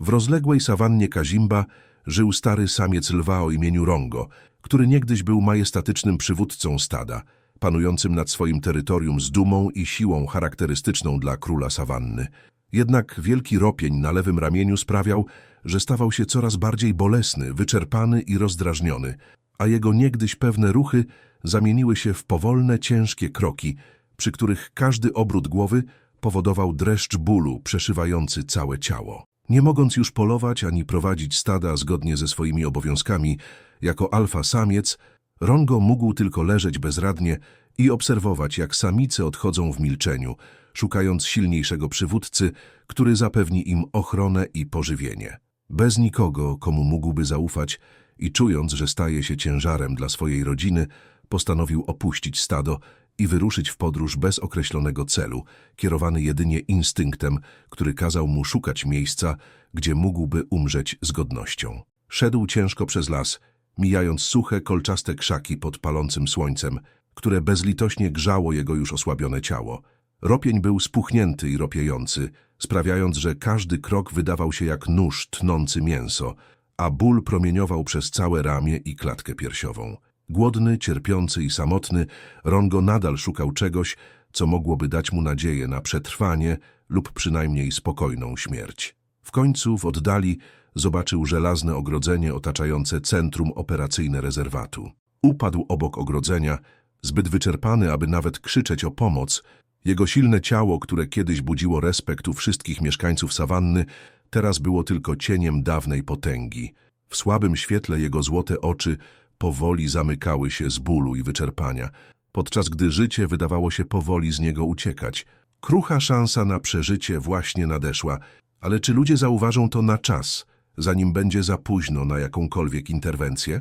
W rozległej sawannie Kazimba żył stary samiec lwa o imieniu Rongo, który niegdyś był majestatycznym przywódcą stada, panującym nad swoim terytorium z dumą i siłą charakterystyczną dla króla sawanny. Jednak wielki ropień na lewym ramieniu sprawiał, że stawał się coraz bardziej bolesny, wyczerpany i rozdrażniony, a jego niegdyś pewne ruchy zamieniły się w powolne, ciężkie kroki, przy których każdy obrót głowy powodował dreszcz bólu przeszywający całe ciało. Nie mogąc już polować ani prowadzić stada zgodnie ze swoimi obowiązkami, jako alfa samiec, Rongo mógł tylko leżeć bezradnie i obserwować, jak samice odchodzą w milczeniu, szukając silniejszego przywódcy, który zapewni im ochronę i pożywienie. Bez nikogo, komu mógłby zaufać i czując, że staje się ciężarem dla swojej rodziny, postanowił opuścić stado i wyruszyć w podróż bez określonego celu, kierowany jedynie instynktem, który kazał mu szukać miejsca, gdzie mógłby umrzeć z godnością. Szedł ciężko przez las, mijając suche, kolczaste krzaki pod palącym słońcem, które bezlitośnie grzało jego już osłabione ciało. Ropień był spuchnięty i ropiejący, sprawiając, że każdy krok wydawał się jak nóż tnący mięso, a ból promieniował przez całe ramię i klatkę piersiową. Głodny, cierpiący i samotny, Rongo nadal szukał czegoś, co mogłoby dać mu nadzieję na przetrwanie lub przynajmniej spokojną śmierć. W końcu w oddali zobaczył żelazne ogrodzenie otaczające centrum operacyjne rezerwatu. Upadł obok ogrodzenia, zbyt wyczerpany, aby nawet krzyczeć o pomoc. Jego silne ciało, które kiedyś budziło respekt u wszystkich mieszkańców sawanny, teraz było tylko cieniem dawnej potęgi. W słabym świetle jego złote oczy powoli zamykały się z bólu i wyczerpania, podczas gdy życie wydawało się powoli z niego uciekać. Krucha szansa na przeżycie właśnie nadeszła, ale czy ludzie zauważą to na czas, zanim będzie za późno na jakąkolwiek interwencję?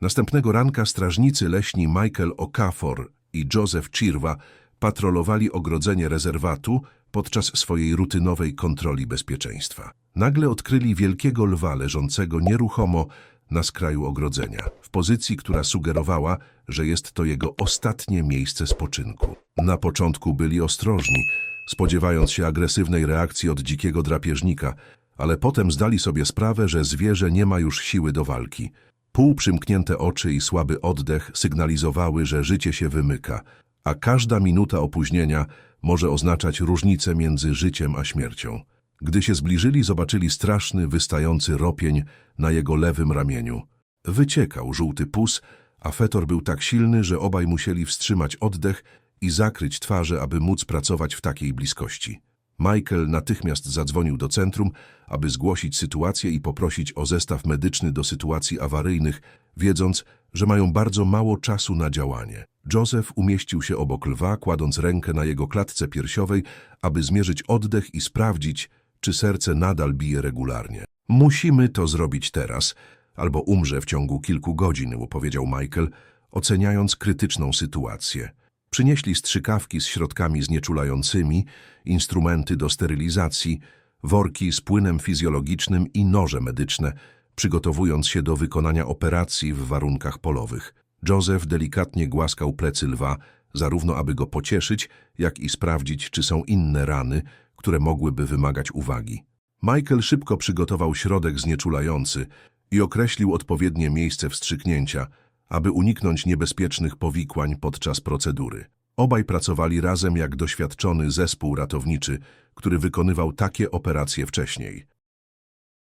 Następnego ranka strażnicy leśni Michael Okafor i Joseph Chirwa patrolowali ogrodzenie rezerwatu podczas swojej rutynowej kontroli bezpieczeństwa. Nagle odkryli wielkiego lwa leżącego nieruchomo na skraju ogrodzenia, w pozycji, która sugerowała, że jest to jego ostatnie miejsce spoczynku. Na początku byli ostrożni, spodziewając się agresywnej reakcji od dzikiego drapieżnika, ale potem zdali sobie sprawę, że zwierzę nie ma już siły do walki. Półprzymknięte oczy i słaby oddech sygnalizowały, że życie się wymyka, a każda minuta opóźnienia może oznaczać różnicę między życiem a śmiercią. Gdy się zbliżyli, zobaczyli straszny, wystający ropień na jego lewym ramieniu. Wyciekał żółty pus, a fetor był tak silny, że obaj musieli wstrzymać oddech i zakryć twarze, aby móc pracować w takiej bliskości. Michael natychmiast zadzwonił do centrum, aby zgłosić sytuację i poprosić o zestaw medyczny do sytuacji awaryjnych, wiedząc, że mają bardzo mało czasu na działanie. Joseph umieścił się obok lwa, kładąc rękę na jego klatce piersiowej, aby zmierzyć oddech i sprawdzić, czy serce nadal bije regularnie. Musimy to zrobić teraz, albo umrze w ciągu kilku godzin, powiedział Michael, oceniając krytyczną sytuację. Przynieśli strzykawki z środkami znieczulającymi, instrumenty do sterylizacji, worki z płynem fizjologicznym i noże medyczne, przygotowując się do wykonania operacji w warunkach polowych. Joseph delikatnie głaskał plecy lwa, zarówno aby go pocieszyć, jak i sprawdzić, czy są inne rany, które mogłyby wymagać uwagi. Michael szybko przygotował środek znieczulający i określił odpowiednie miejsce wstrzyknięcia, aby uniknąć niebezpiecznych powikłań podczas procedury. Obaj pracowali razem jak doświadczony zespół ratowniczy, który wykonywał takie operacje wcześniej.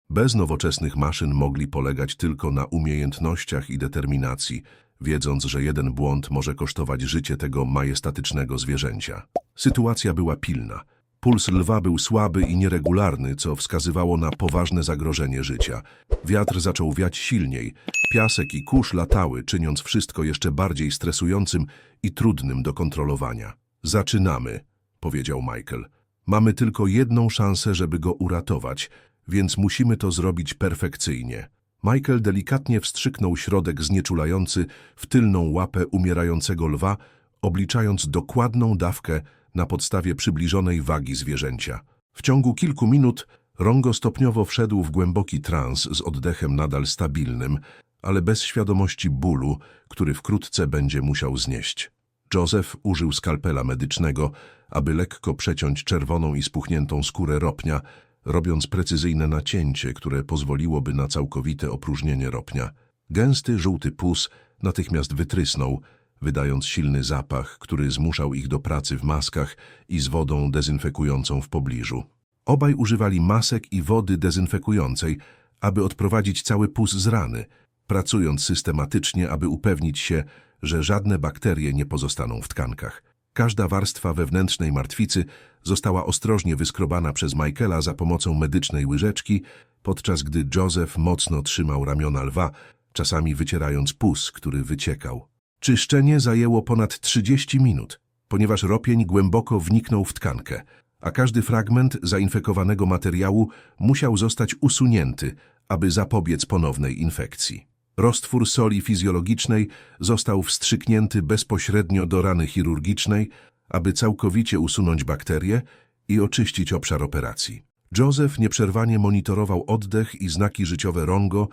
Bez nowoczesnych maszyn mogli polegać tylko na umiejętnościach i determinacji, wiedząc, że jeden błąd może kosztować życie tego majestatycznego zwierzęcia. Sytuacja była pilna. Puls lwa był słaby i nieregularny, co wskazywało na poważne zagrożenie życia. Wiatr zaczął wiać silniej, piasek i kurz latały, czyniąc wszystko jeszcze bardziej stresującym i trudnym do kontrolowania. Zaczynamy, powiedział Michael. Mamy tylko jedną szansę, żeby go uratować, więc musimy to zrobić perfekcyjnie. Michael delikatnie wstrzyknął środek znieczulający w tylną łapę umierającego lwa, obliczając dokładną dawkę na podstawie przybliżonej wagi zwierzęcia. W ciągu kilku minut Rongo stopniowo wszedł w głęboki trans z oddechem nadal stabilnym, ale bez świadomości bólu, który wkrótce będzie musiał znieść. Joseph użył skalpela medycznego, aby lekko przeciąć czerwoną i spuchniętą skórę ropnia, robiąc precyzyjne nacięcie, które pozwoliłoby na całkowite opróżnienie ropnia. Gęsty, żółty pus natychmiast wytrysnął, wydając silny zapach, który zmuszał ich do pracy w maskach i z wodą dezynfekującą w pobliżu. Obaj używali masek i wody dezynfekującej, aby odprowadzić cały pus z rany, pracując systematycznie, aby upewnić się, że żadne bakterie nie pozostaną w tkankach. Każda warstwa wewnętrznej martwicy została ostrożnie wyskrobana przez Michaela za pomocą medycznej łyżeczki, podczas gdy Joseph mocno trzymał ramiona lwa, czasami wycierając pus, który wyciekał. Czyszczenie zajęło ponad 30 minut, ponieważ ropień głęboko wniknął w tkankę, a każdy fragment zainfekowanego materiału musiał zostać usunięty, aby zapobiec ponownej infekcji. Roztwór soli fizjologicznej został wstrzyknięty bezpośrednio do rany chirurgicznej, aby całkowicie usunąć bakterie i oczyścić obszar operacji. Joseph nieprzerwanie monitorował oddech i znaki życiowe Rongo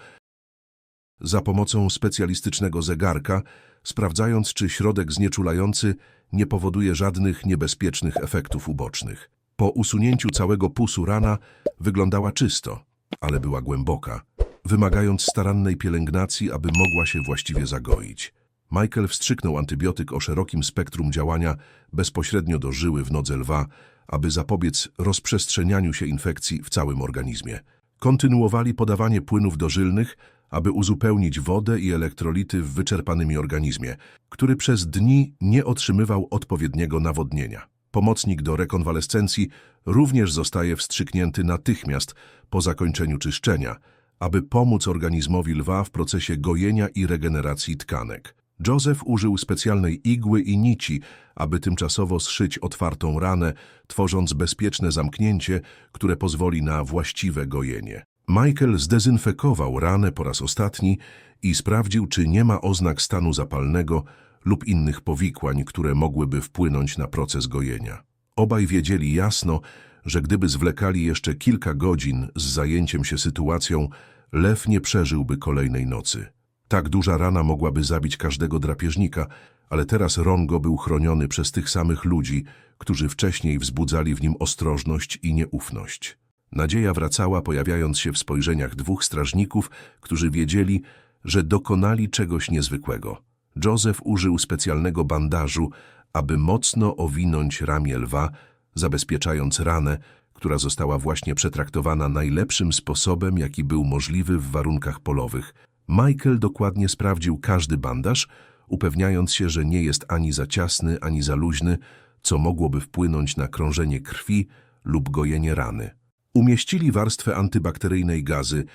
za pomocą specjalistycznego zegarka, sprawdzając, czy środek znieczulający nie powoduje żadnych niebezpiecznych efektów ubocznych. Po usunięciu całego pusu rana wyglądała czysto, ale była głęboka, wymagając starannej pielęgnacji, aby mogła się właściwie zagoić. Michael wstrzyknął antybiotyk o szerokim spektrum działania bezpośrednio do żyły w nodze lwa, aby zapobiec rozprzestrzenianiu się infekcji w całym organizmie. Kontynuowali podawanie płynów dożylnych, aby uzupełnić wodę i elektrolity w wyczerpanym organizmie, który przez dni nie otrzymywał odpowiedniego nawodnienia. Pomocnik do rekonwalescencji również zostaje wstrzyknięty natychmiast po zakończeniu czyszczenia, aby pomóc organizmowi lwa w procesie gojenia i regeneracji tkanek. Joseph użył specjalnej igły i nici, aby tymczasowo zszyć otwartą ranę, tworząc bezpieczne zamknięcie, które pozwoli na właściwe gojenie. Michael zdezynfekował ranę po raz ostatni i sprawdził, czy nie ma oznak stanu zapalnego lub innych powikłań, które mogłyby wpłynąć na proces gojenia. Obaj wiedzieli jasno, że gdyby zwlekali jeszcze kilka godzin z zajęciem się sytuacją, lew nie przeżyłby kolejnej nocy. Tak duża rana mogłaby zabić każdego drapieżnika, ale teraz Rongo był chroniony przez tych samych ludzi, którzy wcześniej wzbudzali w nim ostrożność i nieufność. Nadzieja wracała, pojawiając się w spojrzeniach dwóch strażników, którzy wiedzieli, że dokonali czegoś niezwykłego. Joseph użył specjalnego bandażu, aby mocno owinąć ramię lwa, zabezpieczając ranę, która została właśnie przetraktowana najlepszym sposobem, jaki był możliwy w warunkach polowych. Michael dokładnie sprawdził każdy bandaż, upewniając się, że nie jest ani za ciasny, ani za luźny, co mogłoby wpłynąć na krążenie krwi lub gojenie rany. Umieścili warstwę antybakteryjnej gazy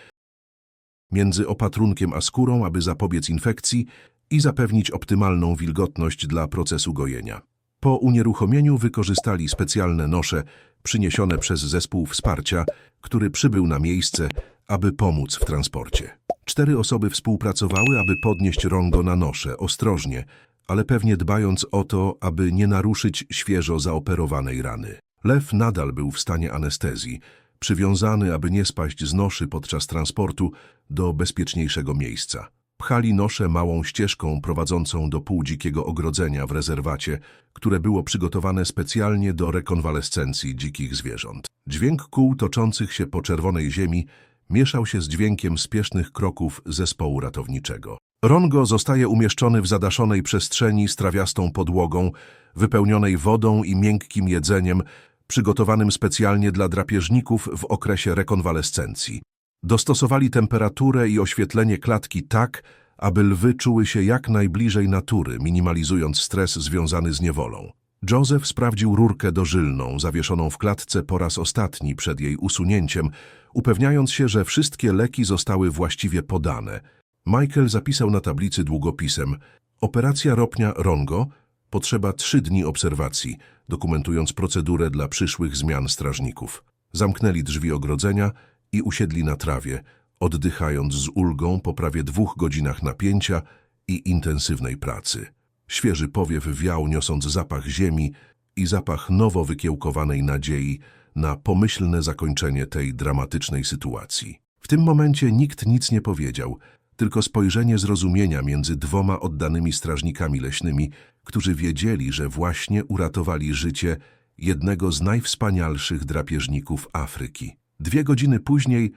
między opatrunkiem a skórą, aby zapobiec infekcji i zapewnić optymalną wilgotność dla procesu gojenia. Po unieruchomieniu wykorzystali specjalne nosze przyniesione przez zespół wsparcia, który przybył na miejsce, aby pomóc w transporcie. Cztery osoby współpracowały, aby podnieść Rongo na nosze, ostrożnie, ale pewnie dbając o to, aby nie naruszyć świeżo zaoperowanej rany. Lew nadal był w stanie anestezji, przywiązany, aby nie spaść z noszy podczas transportu do bezpieczniejszego miejsca. Pchali nosze małą ścieżką prowadzącą do półdzikiego ogrodzenia w rezerwacie, które było przygotowane specjalnie do rekonwalescencji dzikich zwierząt. Dźwięk kół toczących się po czerwonej ziemi mieszał się z dźwiękiem spiesznych kroków zespołu ratowniczego. Rongo zostaje umieszczony w zadaszonej przestrzeni z trawiastą podłogą, wypełnionej wodą i miękkim jedzeniem, przygotowanym specjalnie dla drapieżników w okresie rekonwalescencji. Dostosowali temperaturę i oświetlenie klatki tak, aby lwy czuły się jak najbliżej natury, minimalizując stres związany z niewolą. Joseph sprawdził rurkę dożylną, zawieszoną w klatce po raz ostatni przed jej usunięciem, upewniając się, że wszystkie leki zostały właściwie podane. Michael zapisał na tablicy długopisem Operacja ropnia Rongo potrzeba trzy dni obserwacji, dokumentując procedurę dla przyszłych zmian strażników. Zamknęli drzwi ogrodzenia i usiedli na trawie, oddychając z ulgą po prawie dwóch godzinach napięcia i intensywnej pracy. Świeży powiew wiał, niosąc zapach ziemi i zapach nowo wykiełkowanej nadziei na pomyślne zakończenie tej dramatycznej sytuacji. W tym momencie nikt nic nie powiedział, tylko spojrzenie zrozumienia między dwoma oddanymi strażnikami leśnymi, którzy wiedzieli, że właśnie uratowali życie jednego z najwspanialszych drapieżników Afryki. Dwie godziny później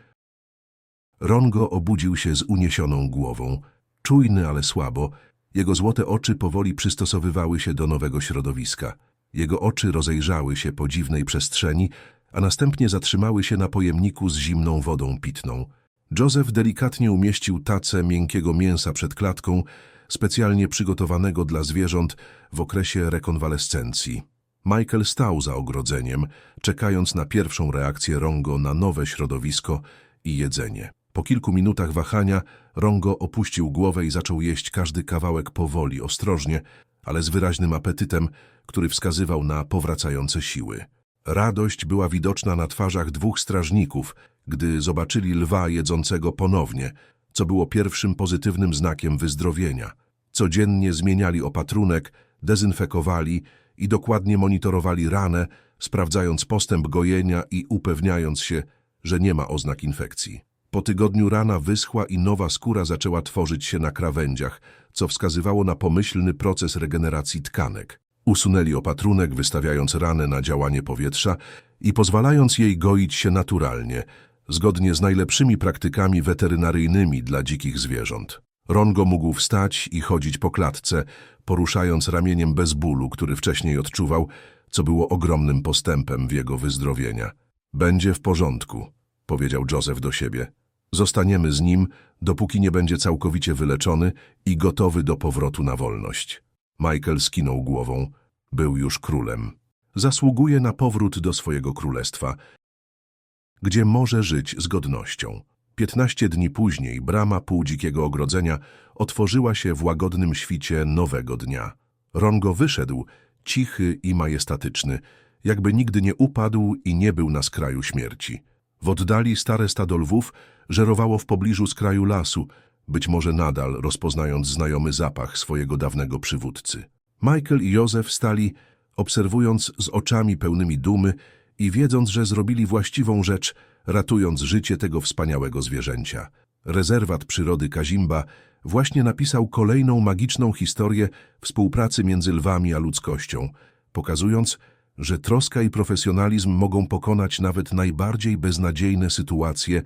Rongo obudził się z uniesioną głową. Czujny, ale słabo, jego złote oczy powoli przystosowywały się do nowego środowiska. Jego oczy rozejrzały się po dziwnej przestrzeni, a następnie zatrzymały się na pojemniku z zimną wodą pitną. Joseph delikatnie umieścił tacę miękkiego mięsa przed klatką, specjalnie przygotowanego dla zwierząt w okresie rekonwalescencji. Michael stał za ogrodzeniem, czekając na pierwszą reakcję Rongo na nowe środowisko i jedzenie. Po kilku minutach wahania Rongo opuścił głowę i zaczął jeść każdy kawałek powoli, ostrożnie, ale z wyraźnym apetytem, który wskazywał na powracające siły. Radość była widoczna na twarzach dwóch strażników, gdy zobaczyli lwa jedzącego ponownie, co było pierwszym pozytywnym znakiem wyzdrowienia. Codziennie zmieniali opatrunek, dezynfekowali i dokładnie monitorowali ranę, sprawdzając postęp gojenia i upewniając się, że nie ma oznak infekcji. Po tygodniu rana wyschła i nowa skóra zaczęła tworzyć się na krawędziach, co wskazywało na pomyślny proces regeneracji tkanek. Usunęli opatrunek, wystawiając ranę na działanie powietrza i pozwalając jej goić się naturalnie, zgodnie z najlepszymi praktykami weterynaryjnymi dla dzikich zwierząt. Rongo mógł wstać i chodzić po klatce, poruszając ramieniem bez bólu, który wcześniej odczuwał, co było ogromnym postępem w jego wyzdrowienia. Będzie w porządku, powiedział Joseph do siebie. Zostaniemy z nim, dopóki nie będzie całkowicie wyleczony i gotowy do powrotu na wolność. Michael skinął głową. Był już królem. Zasługuje na powrót do swojego królestwa, gdzie może żyć z godnością. Piętnaście dni później brama półdzikiego ogrodzenia otworzyła się w łagodnym świcie nowego dnia. Rongo wyszedł, cichy i majestatyczny, jakby nigdy nie upadł i nie był na skraju śmierci. W oddali stare stado lwów żerowało w pobliżu skraju lasu, być może nadal rozpoznając znajomy zapach swojego dawnego przywódcy. Michael i Józef stali, obserwując z oczami pełnymi dumy i wiedząc, że zrobili właściwą rzecz, ratując życie tego wspaniałego zwierzęcia. Rezerwat przyrody Kazimba właśnie napisał kolejną magiczną historię współpracy między lwami a ludzkością, pokazując, że troska i profesjonalizm mogą pokonać nawet najbardziej beznadziejne sytuacje